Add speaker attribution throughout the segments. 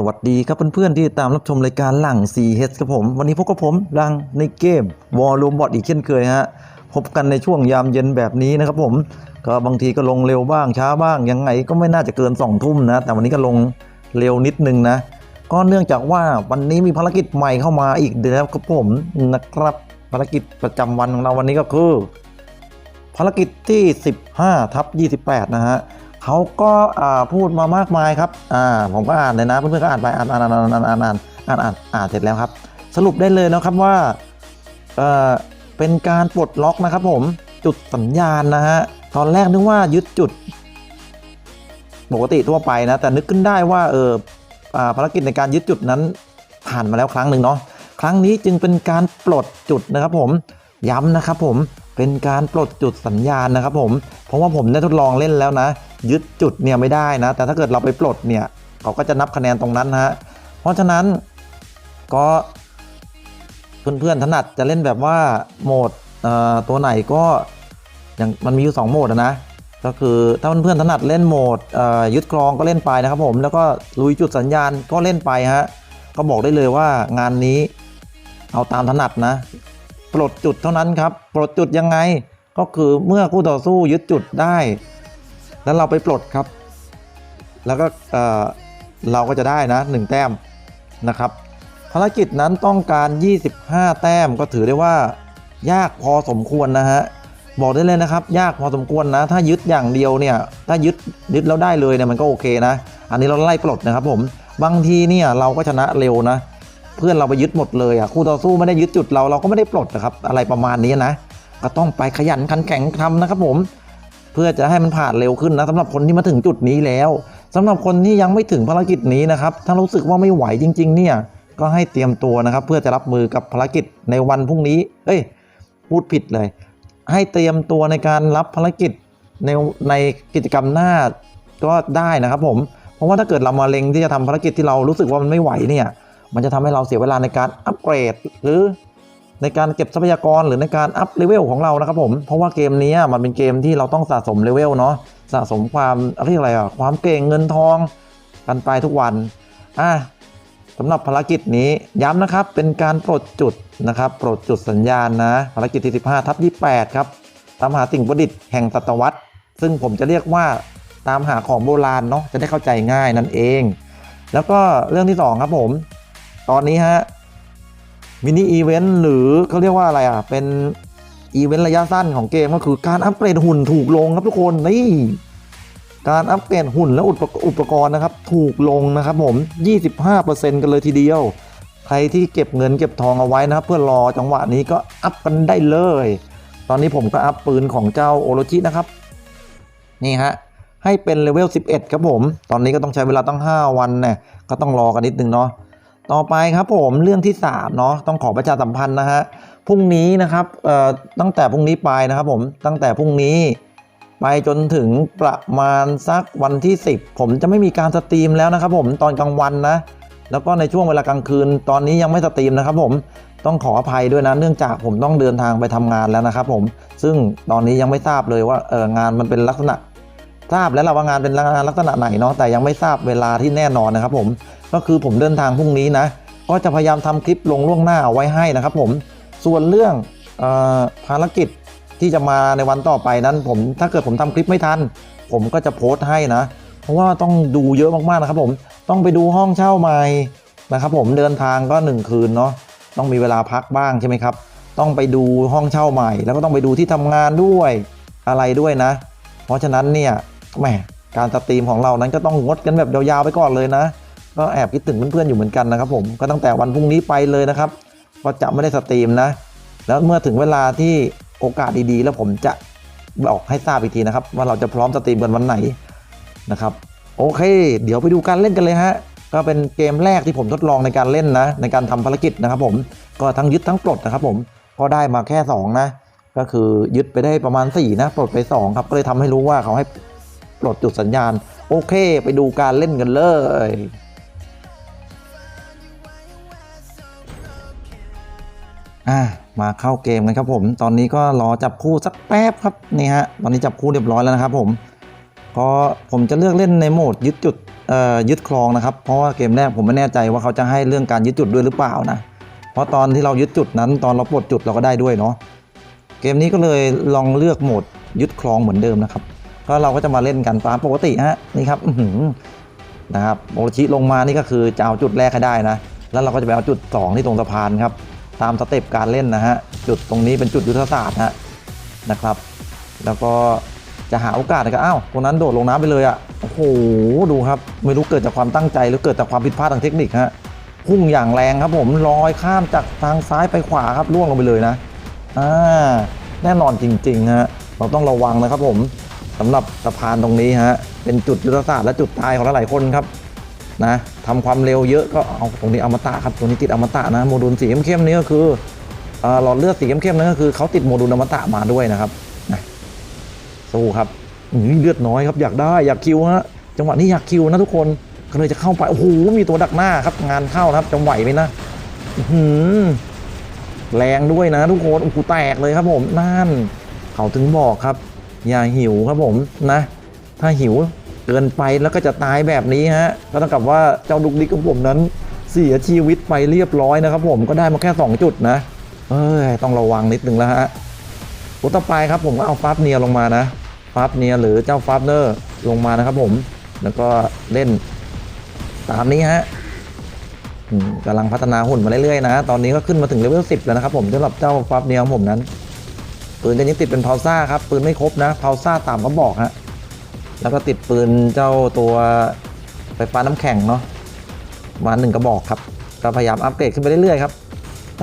Speaker 1: สวัสดีครับเพื่อนๆที่ตามรับชมรายการหลัง 4H ครับผม วันนี้พบกับผมลังในเกมวอลลุ่มบอดอีกเช่นเคยฮะพบกันในช่วงยามเย็นแบบนี้นะครับผม ก็บางทีก็ลงเร็วบ้างช้าบ้างยังไงก็ไม่น่าจะเกิน2องทุ่มนะ แต่วันนี้ก็ลงเร็วนิดนึงนะ ก็เนื่องจากว่าวันนี้มีภารกิจใหม่เข้ามาอีกแล้วครับผมนะครับภารกิจประจำวันของเราวันนี้ก็คือ ภารกิจที่ 15ทับ28 นะฮะ เขาก็พูดมามากมายครับผมก็อ่านเลยนะเพื่อนๆก็อ่านไปอ่านอ่านอ่านอ่านอ่านอ่านอ่านอ่านอ่านเสร็จแล้วครับ สรุปได้เลยนะครับว่าเป็นการปลดล็อกนะครับ ผมจุดสัญญาณนะฮะตอนแรกนึกว่ายึดจุด ปกติทั่วไปนะ แต่นึกขึ้นได้ว่าเออภารกิจในการยึดจุดนั้นผ่านมาแล้วครั้งหนึ่งเนาะครั้งนี้จึงเป็นการปลดจุดนะครับ ผมย้ำนะครับ ผมเป็นการปลดจุดสัญญาณนะครับ ผมเพราะว่าผมได้ทดลองเล่นแล้วนะ ยึดจุดเนี่ยไม่ได้นะ แต่ถ้าเกิดเราไปปลดเนี่ยเขาก็จะนับคะแนนตรงนั้นนะฮะเพราะฉะนั้นก็เพื่อนๆถนัดจะเล่นแบบว่าโหมดเอ่อตัวไหนก็อย่างมันมีอยู่สองโหมดนะก็คือถ้าเพื่อนๆถนัดเล่นโหมดเอ่อยึดครองก็เล่นไปนะครับผมแล้วก็ลุยจุดสัญญาณก็เล่นไปฮะก็บอกได้เลยว่างานนี้เอาตามถนัดนะ ปลดจุดเท่านั้นครับ ปลดจุดยังไงก็คือเมื่อคู่ต่อสู้ยึดจุดได้ แล้วเราไปปลดครับ แล้วก็เราก็จะได้นะหนึ่งแต้มนะครับ ภารกิจนั้นต้องการ 25 แต้มก็ถือได้ว่า ยากพอสมควรนะฮะบอกได้เลยนะครับ ยากพอสมควรนะ ถ้ายึดอย่างเดียวเนี่ย ถ้ายึดยึดแล้วได้เลยเนี่ยมันก็โอเคนะ อันนี้เราไล่ปลดนะครับ ผมบางทีเนี่ยเราก็ชนะเร็วนะ เพื่อนเราไปยึดหมดเลยอะคู่ต่อสู้ไม่ได้ยึดจุดเราเราก็ไม่ได้ปลดนะครับ อะไรประมาณนี้นะ ก็ต้องไปขยันขันแข็งทำนะครับผม พื่อจะให้มันผ่านเร็วขึ้นนะสำหรับคนที่มาถึงจุดนี้แล้วสำหรับคนที่ยังไม่ถึงภารกิจนี้นะครับถ้ารู้สึกว่าไม่ไหวจริง ๆ เนี่ยก็ให้เตรียมตัวนะครับ เพื่อจะรับมือกับภารกิจในวันพรุ่งนี้เอ้ยพูดผิดเลย ให้เตรียมตัวในการรับภารกิจในในกิจกรรมหน้าก็ได้นะครับผมเพราะว่าถ้าเกิดเรามาเล็งที่จะทำภารกิจที่เรารู้สึกว่ามันไม่ไหวเนี่ยมันจะทำให้เราเสียเวลาในการอัปเกรด หรือ ในการเก็บทรัพยากรหรือในการอัพเลเวลของเรานะครับผม เพราะว่าเกมนี้มันเป็นเกมที่เราต้องสะสมเลเวลเนาะสะสมความเรียกอะไรอะความเก่งเงินทองกันไปทุกวันอะสำหรับภารกิจนี้ย้ำนะครับเป็นการปลดจุดนะครับปลดจุดสัญญาณนะภารกิจที่ 15ทับ28 ครับตามหาสิ่งประดิษฐ์แห่งศตวรรษ ซึ่งผมจะเรียกว่าตามหาของโบราณเนาะจะได้เข้าใจง่ายนั่นเอง แล้วก็เรื่องที่สองครับผม ตอนนี้ฮะ มินิอีเวนต์หรือเขาเรียกว่าอะไรอะ เป็นอีเวนต์ระยะสั้นของเกมก็คือการอัปเกรดหุ่นถูกลงครับทุกคนนี่การอัปเกรดหุ่นและอุปกอุปกรณ์นะครับ ถูกลงนะครับผม 25%กันเลยทีเดียว ใครที่เก็บเงินเก็บทองเอาไว้นะครับ เพื่อรอจังหวะนี้ก็อัพกันได้เลย ตอนนี้ผมก็อัพปืนของเจ้าโอโรจินะครับ นี่ฮะให้เป็นเลเวล11 ครับผม ตอนนี้ก็ต้องใช้เวลาตั้ง 5 วันเนี่ยก็ต้องรอกันนิดนึงเนาะ ต่อไปครับผมเรื่องที่3เนาะต้องขอประชาสัมพันธ์นะฮะพรุ่งนี้นะครับเอ่อตั้งแต่พรุ่งนี้ไปนะครับผมตั้งแต่พรุ่งนี้ไปจนถึงประมาณสักวันที่ 10 ผมจะไม่มีการสตรีมแล้วนะครับผมตอนกลางวันนะแล้วก็ในช่วงเวลากลางคืน ตอนนี้ยังไม่สตรีมนะครับผมต้องขออภัยด้วยนะเนื่องจากผมต้องเดินทางไปทำงานแล้วนะครับผมซึ่งตอนนี้ยังไม่ทราบเลยว่าเอองานมันเป็นลักษณะ ทราบแล้วเราว่างานเป็นงานลักษณะไหนเนาะแต่ยังไม่ทราบเวลาที่แน่นอนนะครับผมก็คือผมเดินทางพรุ่งนี้นะก็จะพยายามทำคลิปลงล่วงหน้าเอาไว้ให้นะครับผมส่วนเรื่องอภารกิจที่จะมาในวันต่อไปนั้น ผมถ้าเกิดผมทำคลิปไม่ทัน ผมก็จะโพสต์ให้นะ เพราะว่าต้องดูเยอะมากๆนะครับผมต้องไปดูห้องเช่าใหม่นะครับผมเดินทางก็ 1 คืนเนาะต้องมีเวลาพักบ้างใช่ไหมครับ ต้องไปดูห้องเช่าใหม่ แล้วก็ต้องไปดูที่ทำงานด้วยอะไรด้วยนะ เพราะฉะนั้นเนี่ย แหมการสตรีมของเรานั้นก็ต้องงดกันแบบยาวๆไปก่อนเลยนะ ก็แอบคิดถึงเพื่อนๆอยู่เหมือนกันนะครับผมก็ตั้งแต่วันพรุ่งนี้ไปเลยนะครับก็จะไม่ได้สตรีมนะ แล้วเมื่อถึงเวลาที่โอกาสดีๆ แล้วผมจะบอกให้ทราบอีกทีนะครับ ว่าเราจะพร้อมสตรีมกันวันไหนนะครับ โอเค เดี๋ยวไปดูการเล่นกันเลยฮะก็เป็นเกมแรกที่ผมทดลองในการเล่นนะ ในการทำภารกิจนะครับ ผมก็ทั้งยึดทั้งปลดนะครับ ผมก็ได้มาแค่สองนะ ก็คือยึดไปได้ประมาณ4นะปลดไป 2 ครับก็เลยทำให้รู้ว่าเขาให้ ปลดจุดสัญญาณ โอเค ไปดูการเล่นกันเลยอะมาเข้าเกมกันครับผม ตอนนี้ก็รอจับคู่สักแป๊บครับนี่ฮะตอนนี้จับคู่เรียบร้อยแล้วนะครับผมก็ผมจะเลือกเล่นในโหมดยึดจุดเอ่อยึดครองนะครับ เพราะว่าเกมแรกผมไม่แน่ใจว่าเขาจะให้เรื่องการยึดจุดด้วยหรือเปล่านะเพราะตอนที่เรายึดจุดนั้น ตอนเราปลดจุดเราก็ได้ด้วยเนาะเกมนี้ก็เลยลองเลือกโหมดยึดครองเหมือนเดิมนะครับ ก็เราก็จะมาเล่นกันตามปกติฮะนี่ครับอืนะครับโมชิลงมานี่ก็คือจะเอาจุดแรกให้ได้นะ แล้วเราก็จะไปเอาจุดสองที่ตรงสะพานครับ ตามสเต็ปการเล่นนะฮะจุดตรงนี้เป็นจุดยุทธศาสตร์ฮะนะครับ แล้วก็จะหาโอกาสนะครับอ้าวตรงนั้นโดดลงน้ำไปเลยอะ่ะโอ้โหดูครับไม่รู้เกิดจากความตั้งใจหรือเกิดจากความผิดพลาดทางเทคนิคฮะพุ่งอย่างแรงครับผมลอยข้ามจากทางซ้ายไปขวาครับล่วงลงไปเลยนะอ่าแน่นอนจริงๆฮะเราต้องระวังนะครับผม สำหรับสะพานตรงนี้ฮะเป็นจุดยุทธศาสตร์และจุดตายของหลายๆคนครับนะทำความเร็วเยอะก็เอาตรงนี้อมตะครับตรงนี้ติดอมตะนะโมดูลสีเข้มๆนี้ก็คือหลอดเลือดสีเข้มๆนั่นก็คือเขาติดโมดูลอมตะมาด้วยนะครับนะสู้ครับอื้อหือเลือดน้อยครับอยากได้อยากคิวฮะจังหวะนี้อยากคิวนะทุกคนก็เลยจะเข้าไปโอ้โหมีตัวดักหน้าครับงานเข้านะครับจะไหวไหมนะอื้อหือแรงด้วยนะทุกคนโอ้โหแตกเลยครับผมนั่นเขาถึงบอกครับ อย่าหิวครับผมนะ ถ้าหิวเกินไปแล้วก็จะตายแบบนี้ฮะก็เท่ากับว่าเจ้าดุกดิกของผมนั้นเสียชีวิตไปเรียบร้อยนะครับผมก็ได้มาแค่ 2 จุดนะ เอ้ยต้องระวังนิดนึงแล้วฮะอุตตไปครับผมก็เอาฟาบเนียลงมานะฟาบเนียหรือเจ้าฟาบเนอร์ลงมานะครับผม แล้วก็เล่นตามนี้ฮะกำลังพัฒนาหุ่นมาเรื่อยๆนะ ตอนนี้ก็ขึ้นมาถึงเลเวล10 แล้วนะครับผมสำหรับเจ้าฟาบเนียของผมนั้น ปืนจะยังติดเป็นพาวซ่าครับ ปืนไม่ครบนะพาวซ่าตามก็บอกฮะแล้วก็ติดปืนเจ้าตัวไฟฟ้าน้ำแข็งเนาะมาหนึ่งกระบอกครับก็พยายามอัปเกรดขึ้นไปเรื่อยๆครับ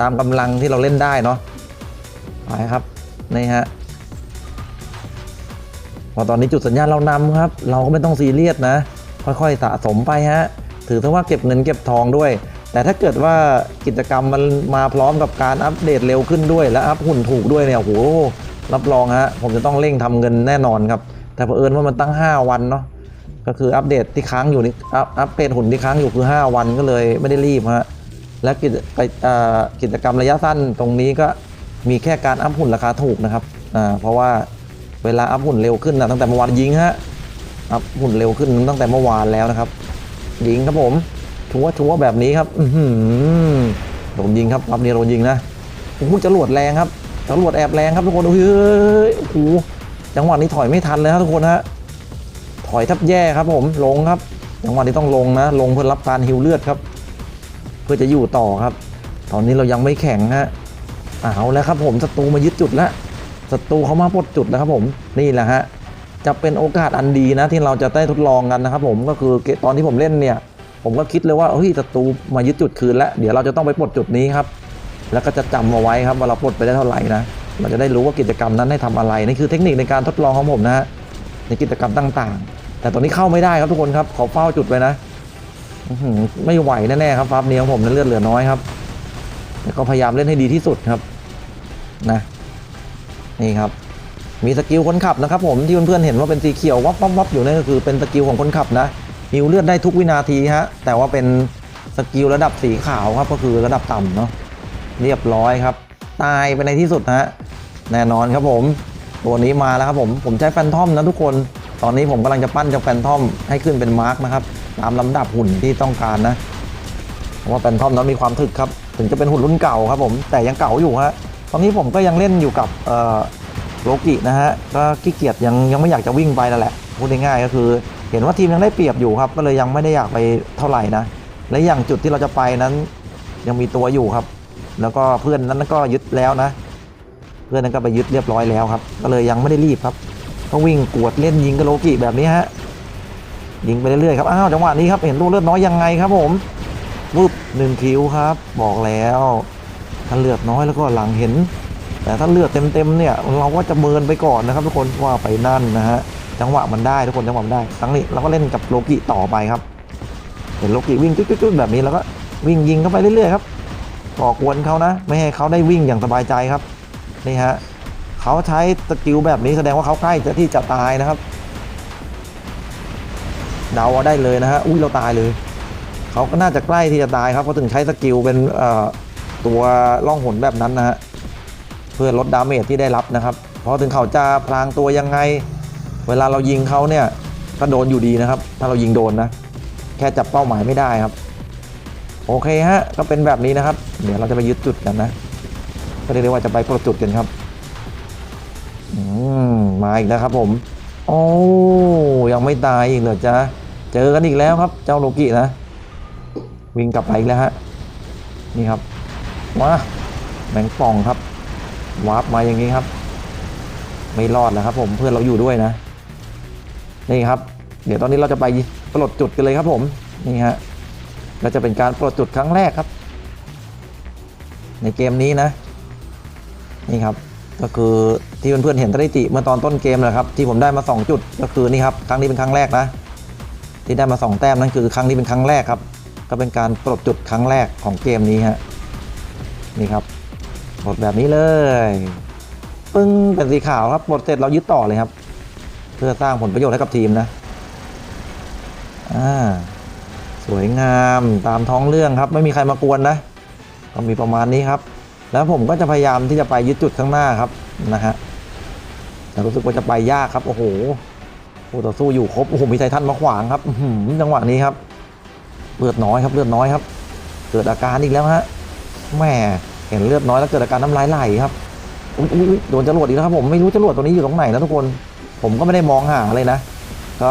Speaker 1: ตามกำลังที่เราเล่นได้เนาะไปครับนี่ฮะพอตอนนี้จุดสัญญาณเรานำครับ เราก็ไม่ต้องซีเรียสนะ ค่อยๆสะสมไปฮะ ถือซะว่าเก็บเงินเก็บทองด้วย แต่ถ้าเกิดว่ากิจกรรมมันมาพร้อมกับการอัปเดตเร็วขึ้นด้วย และอัพหุ่นถูกด้วยเนี่ยโหรับรองฮะผมจะต้องเร่งทำเงินแน่นอนครับ แต่เผอิญว่ามันตั้ง 5 วันเนาะก็คืออัปเดตที่ค้างอยู่นี่อัพอัปเดตหุ่นที่ค้างอยู่คือ 5 วันก็เลยไม่ได้รีบฮะและกิจไปกิจกรรมระยะสั้นตรงนี้ก็มีแค่การอัพหุ่นราคาถูกนะครับอ่าเพราะว่าเวลาอัพหุ่นเร็วขึ้นนะตั้งแต่เมื่อวานยิงฮะอัพหุ่นเร็วขึ้นตั้งแต่เมื่อวานแล้วนะครับ ยิงครับผม ชัวร์ชัวแบบนี้ครับอืโดนยิงครับรอบนี้โดนยิงนะโอ้โหจรวดแรงครับจรวดแอบแรงครับทุกคนโอ้โหโอ้โหจังหวะนี้ถอยไม่ทันเลยครับทุกคนฮะถอยทับแย่ครับผมลงครับจังหวะนี้ต้องลงนะ ลงเพื่อรับการฮิวเลือดครับ เพื่อจะอยู่ต่อครับ ตอนนี้เรายังไม่แข็งฮะเอาแล้วครับผมศัตรูมายึดจุดแล้วศัตรูเขามาปลดจุดแล้วครับผมนี่แหละฮะจะเป็นโอกาสอันดีนะที่เราจะได้ทดลองกันนะครับผมก็คือตอนที่ผมเล่นเนี่ย ผมก็คิดเลยว่าเฮ้ยศัตรูมายึดจุดคืนแล้ว เดี๋ยวเราจะต้องไปปลดจุดนี้ครับ แล้วก็จะจำเอาไว้ครับว่าเราปลดไปได้เท่าไหร่นะ เราจะได้รู้ว่ากิจกรรมนั้นให้ทำอะไรนี่คือเทคนิคในการทดลองของผมนะฮะในกิจกรรมต่างๆ แต่ตอนนี้เข้าไม่ได้ครับทุกคนครับขอเฝ้าจุดไว้นะไม่ไหวแน่ๆครับฟาร์มเนี้ยของผมนั้นเลือดเหลือน้อยครับแต่ก็พยายามเล่นให้ดีที่สุดครับนะนี่ครับมีสกิลคนขับนะครับผมที่เพื่อนๆเห็นว่าเป็นสีเขียววับวับวับอยู่นั่นก็คือเป็นสกิลของคนขับนะ ฮิวเลือดได้ทุกวินาทีฮะ แต่ว่าเป็นสกิลระดับสีขาวครับก็คือระดับต่ำเนาะเรียบร้อยครับ ตายไปในที่สุดฮะแน่นอนครับผม ตัวนี้มาแล้วครับผมผมใช้แฟนทอมนะทุกคน ตอนนี้ผมกำลังจะปั้นจ้าแฟนทอมให้ขึ้นเป็นมาร์กนะครับตามลำดับหุ่นที่ต้องการนะเพราะว่าแฟนทอมนั้นมีความถึกครับ ถึงจะเป็นหุ่นรุ่นเก่าครับผมแต่ยังเก่าอยู่ฮะตอนนี้ผมก็ยังเล่นอยู่กับเอ่อโลกินะฮะก็ขี้เกียจยังยังไม่อยากจะวิ่งไปนั่นแหละพูดง่ายๆก็คือ เห็นว่าทีมยังได้เปรียบอยู่ครับ ก็เลยยังไม่ได้อยากไปเท่าไหร่นะ และอย่างจุดที่เราจะไปนั้น ยังมีตัวอยู่ครับ แล้วก็เพื่อนนั้นก็ยึดแล้วนะ เพื่อนนั้นก็ไปยึดเรียบร้อยแล้วครับ ก็เลยยังไม่ได้รีบครับต้องวิ่งกวดเล่นยิงกับโลกิแบบนี้ฮะ ยิงไปเรื่อยๆครับ อ้าวจังหวะนี้ครับ เห็นลูกเลือดน้อยยังไงครับผมวุบหนึ่งคิวครับ บอกแล้วถ้าเลือดน้อยแล้วก็หลังเห็น แต่ถ้าเลือดเต็มๆเนี่ย เราก็จะเมินไปก่อนนะครับทุกคนว่าไปนั่นนะฮะ จังหวะมันได้ทุกคนจังหวะมันได้ครั้งนี้เราก็เล่นกับโลกิต่อไปครับ เห็นโลกิวิ่งจุ๊ดๆแบบนี้แล้วก็วิ่งยิงเข้าไปเรื่อยๆครับก่อกวนเขานะ ไม่ให้เขาได้วิ่งอย่างสบายใจครับนี่ฮะเขาใช้สกิลแบบนี้แสดงว่าเขาใกล้จะที่จะตายนะครับเดาได้เลยนะฮะอุ้ยเราตายเลยเขาก็น่าจะใกล้ที่จะตายครับเขาถึงใช้สกิลเป็นตัวล่องหนแบบนั้นนะฮะเพื่อลดดาเมจที่ได้รับนะครับ เพราะถึงเขาจะพลางตัวยังไง เวลาเรายิงเขาเนี่ยก็โดนอยู่ดีนะครับ ถ้าเรายิงโดนนะ แค่จับเป้าหมายไม่ได้ครับ โอเคฮะ ก็เป็นแบบนี้นะครับ เดี๋ยวเราจะไปยึดจุดกันนะ ก็เรียกว่าจะไปปลดจุดกันครับ อืม มาอีกแล้วครับผม โอ้ยังไม่ตายอีกเหรอจ๊ะ เจอกันอีกแล้วครับ เจ้าโลกินะ วิ่งกลับไปอีกแล้วฮะ นี่ครับว้าแมงป่องครับ วาร์ปมาอย่างนี้ครับ ไม่รอดแล้วครับผม เพื่อนเราอยู่ด้วยนะ นี่ครับ เดี๋ยวตอนนี้เราจะไปปลดจุดกันเลยครับผมนี่ฮะเราจะเป็นการปลดจุดครั้งแรกครับ ในเกมนี้นะ นี่ครับ ก็คือที่เพื่อนๆเห็นสถิติเมื่อตอนต้นเกมนะครับ ที่ผมได้มา 2 จุดก็คือนี่ครับครั้งนี้เป็นครั้งแรกนะ ที่ได้มา 2 แต้มนั่นคือครั้งนี้เป็นครั้งแรกครับ ก็เป็นการปลดจุดครั้งแรกของเกมนี้ฮะนี่ครับปลดแบบนี้เลย ปึ้งเป็นสีขาวครับปลดเสร็จเรายึดต่อเลยครับ เพื่อสร้างผลประโยชน์ให้กับทีมนะอ่าสวยงามตามท้องเรื่องครับ ไม่มีใครมากวนนะก็มีประมาณนี้ครับ แล้วผมก็จะพยายามที่จะไปยึดจุดข้างหน้าครับนะฮะแต่รู้สึกว่าจะไปยากครับโอ้โหผู้ต่อสู้อยู่ครบโอ้โหมีไททันมาขวางครับหือจังหวะนี้ครับเลือดน้อยครับเลือดน้อยครับ เกิดอาการอีกแล้วฮะแหม่เห็นเลือดน้อยแล้วเกิดอาการน้ำลายไหลครับอุ๊ยโดนจรวดอีกแล้วครับผมไม่รู้จรวดตัวนี้อยู่ตรงไหนนะทุกคน ผมก็ไม่ได้มองหาเลยนะ ก็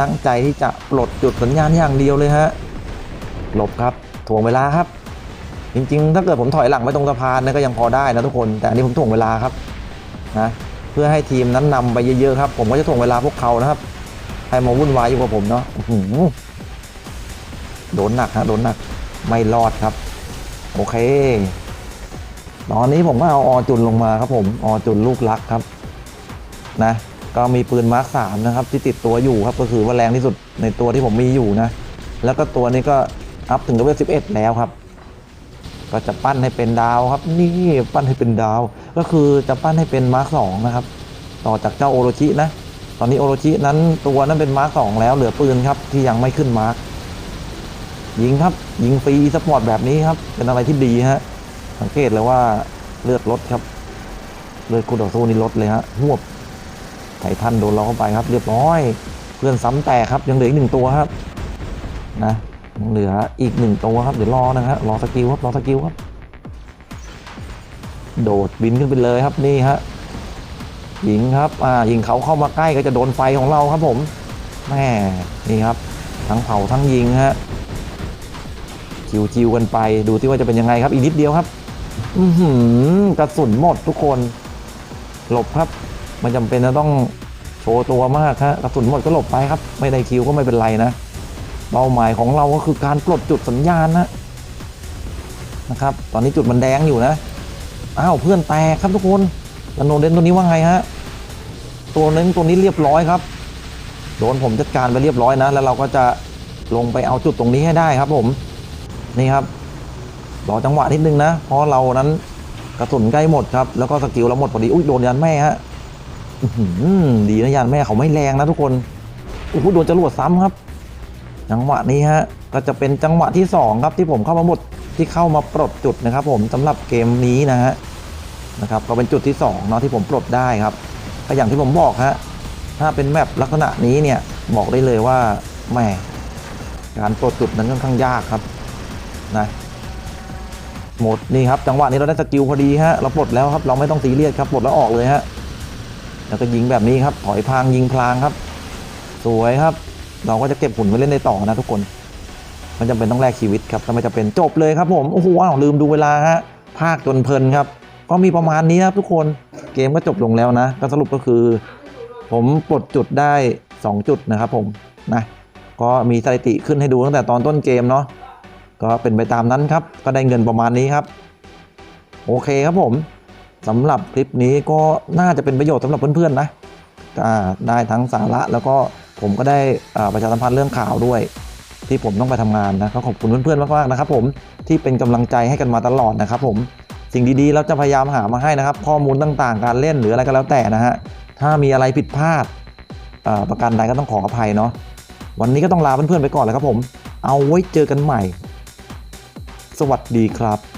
Speaker 1: ตั้งใจที่จะปลดจุดสัญญาณอย่างเดียวเลยฮะหลบครับถ่วงเวลาครับ จริงๆ ถ้าเกิดผมถอยหลังไปตรงสะพานนยก็ยังพอได้นะทุกคน แต่อันนี้ผมถ่วงเวลาครับนะเพื่อให้ทีมนั้นนำไปเยอะๆครับ ผมก็จะถ่วงเวลาพวกเขานะครับให้มาวุ่นวายอยู่กับผมเนาะอื้อหือโดนหนักฮะโดนหนักไม่รอดครับ โอเค ตอนนี้ผมก็เอาอจุนลงมาครับผมอจุนลูกรักครับ นะ ก็มีปืนมาร์คสามนะครับที่ติดตัวอยู่ครับก็คือว่าแรงที่สุดในตัวที่ผมมีอยู่นะ แล้วก็ตัวนี้ก็อัพถึงเลเวลสิบเอ็ดแล้วครับ ก็จะปั้นให้เป็นดาวครับ นี่ปั้นให้เป็นดาว ก็คือจะปั้นให้เป็นมาร์คสองนะครับ ต่อจากเจ้าโอโรชินะ ตอนนี้โอโรชินั้นตัวนั้นเป็นมาร์คสองแล้วเหลือปืนครับที่ยังไม่ขึ้นมาร์คยิงครับยิงฟรีสปอร์ตแบบนี้ครับ เป็นอะไรที่ดีฮะสังเกตเลยว่าเลือดลดครับ เลือดคูดต่อสู้นี่ลดเลยฮะหวบ ไททันโดนเราเข้าไปครับ เรียบร้อย เพื่อนซ้ำแตกครับยังเหลืออีกหนึ่งตัวครับนะยังเหลืออีกหนึ่งตัวครับเดี๋ยวรอนะฮะรอสกิลครับรอสกิลครับ โดดบินขึ้นไปเลยครับนี่ฮะยิงครับอ่ายิงเขาเข้ามาใกล้ก็จะโดนไฟของเราครับผมแม่นี่ครับ ทั้งเผาทั้งยิงฮะจิวๆกันไปดูที่ว่าจะเป็นยังไงครับอีกนิดเดียวครับ อือหือกระสุนหมดทุกคน หลบครับ มันจำเป็นจะต้องโชว์ตัวมากฮะกระสุนหมดก็หลบไปครับ ไม่ได้คิวก็ไม่เป็นไรนะเป้าหมายของเราก็คือการปลดจุดสัญญาณนะนะครับ ตอนนี้จุดมันแดงอยู่นะอ้าวเพื่อนแตกครับทุกคนแล้วโนเดนตัวนี้ว่าไงฮะตัวนึงตัวนี้เรียบร้อยครับโดนผมจัดการไปเรียบร้อยนะ แล้วเราก็จะลงไปเอาจุดตรงนี้ให้ได้ครับผมนี่ครับรอจังหวะนิดนึงนะ เพราะเรานั้นกระสุนใกล้หมดครับ แล้วก็สกิลเราหมดพอดี อุ้ยโดนยันแม่ฮะ ดีนะยันแม่เขาไม่แรงนะทุกคนโอ้โหโดนจรวดซ้ำครับ จังหวะนี้ฮะก็จะเป็นจังหวะที่สองครับที่ผมเข้ามาหมดที่เข้ามาปลดจุดนะครับ ผมสำหรับเกมนี้นะฮะนะครับก็เป็นจุดที่สองเนาะที่ผมปลดได้ครับก็อย่างที่ผมบอกฮะถ้าเป็นแมปลักษณะนี้เนี่ยบอกได้เลยว่าแหมการปลดจุดนั้นค่อนข้างยากครับนะหมดนี่ครับจังหวะนี้เราได้สกิลพอดีฮะเราปลดแล้วครับเราไม่ต้องตีเลียดครับปลดแล้วออกเลยฮะ แล้วก็ยิงแบบนี้ครับ ถอยพรางยิงพลางครับ สวยครับ เราก็จะเก็บหุ่นไว้เล่นได้ต่อนะทุกคน มันจำเป็นต้องแลกชีวิตครับถ้าไม่จำเป็นจบเลยครับผม โอ้โหอ้าวลืมดูเวลาฮะ ภาคจนเพลินครับ ก็มีประมาณนี้ครับทุกคน เกมก็จบลงแล้วนะ ก็สรุปก็คือ ผมปลดจุดได้ 2 จุดนะครับผม นะ ก็มีสถิติขึ้นให้ดูตั้งแต่ตอนต้นเกมเนาะ ก็เป็นไปตามนั้นครับ ก็ได้เงินประมาณนี้ครับ โอเคครับผม สำหรับคลิปนี้ก็น่าจะเป็นประโยชน์สำหรับเพื่อนๆนะได้ทั้งสาระแล้วก็ผมก็ได้ประชาสัมพันธ์เรื่องข่าวด้วย ที่ผมต้องไปทำงานนะก็ขอบคุณเพื่อนๆมากๆนะครับผมที่เป็นกำลังใจให้กันมาตลอดนะครับผมสิ่งดีๆ เราจะพยายามหามาให้นะครับ ข้อมูลต่างๆ การเล่นหรืออะไรก็แล้วแต่นะฮะถ้ามีอะไรผิดพลาดประการใดก็ต้องขออภัยเนาะวันนี้ก็ต้องลาเพื่อนๆไปก่อนแล้วครับผม เอาไว้เจอกันใหม่ สวัสดีครับ